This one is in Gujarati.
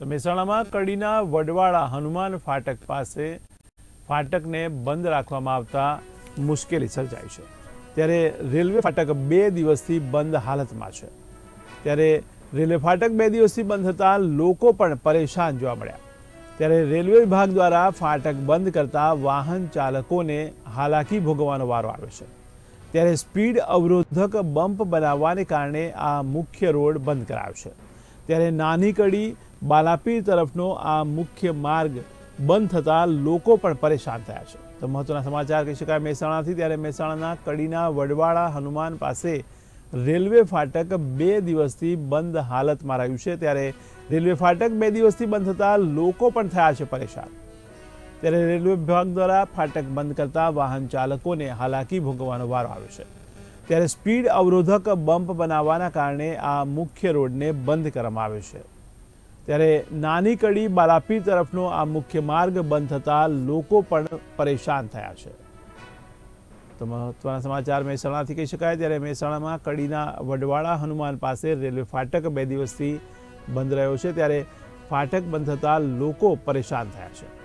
તો મહેસાણામાં કડીના વડવાળા હનુમાન ફાટક પાસે ફાટકને બંધ રાખવામાં આવતા મુશ્કેલી સર્જાઈ છે. ત્યારે રેલવે ફાટક બે દિવસથી બંધ હાલતમાં છે. ત્યારે રેલવે ફાટક બે દિવસથી બંધ થતાં લોકો પણ પરેશાન જોવા મળ્યા. ત્યારે રેલવે વિભાગ દ્વારા ફાટક બંધ કરતા વાહન ચાલકોને હાલાકી ભોગવવાનો વારો આવે છે. ત્યારે સ્પીડ અવરોધક બમ્પ બનાવવાને કારણે આ મુખ્ય રોડ બંધ કરાયો છે. ત્યારે નાની કડી બાલાપીર તરફનો આ મુખ્ય માર્ગ બંધ થતાં લોકો પણ પરેશાન થયા છે. તો મહત્વના સમાચાર કહી શકાય, મહેસાણાથી ત્યારે મહેસાણાના કડીના વડવાળા હનુમાન પાસે રેલવે ફાટક બે દિવસથી બંધ હાલતમાં રહ્યું છે. ત્યારે રેલવે ફાટક બે દિવસથી બંધ થતાં લોકો પણ થયા છે પરેશાન. ત્યારે રેલવે વિભાગ દ્વારા ફાટક બંધ કરતા વાહન ચાલકોને હાલાકી ભોગવવાનો વારો આવ્યો છે. ત્યારે સ્પીડ અવરોધક બમ્પ બનાવવાના કારણે આ મુખ્ય રોડને બંધ કરવામાં આવ્યો છે. ત્યારે નાની કડી બાલાપીર તરફનો આ મુખ્ય માર્ગ બંધ થતાં લોકો પણ પરેશાન થયા છે. તો મહત્વના સમાચાર મહેસાણાથી કહી શકાય, ત્યારે મહેસાણામાં કડીના વડવાળા હનુમાન પાસે રેલવે ફાટક બે દિવસથી બંધ રહ્યો છે, ત્યારે ફાટક બંધ થતાં લોકો પરેશાન થયા છે.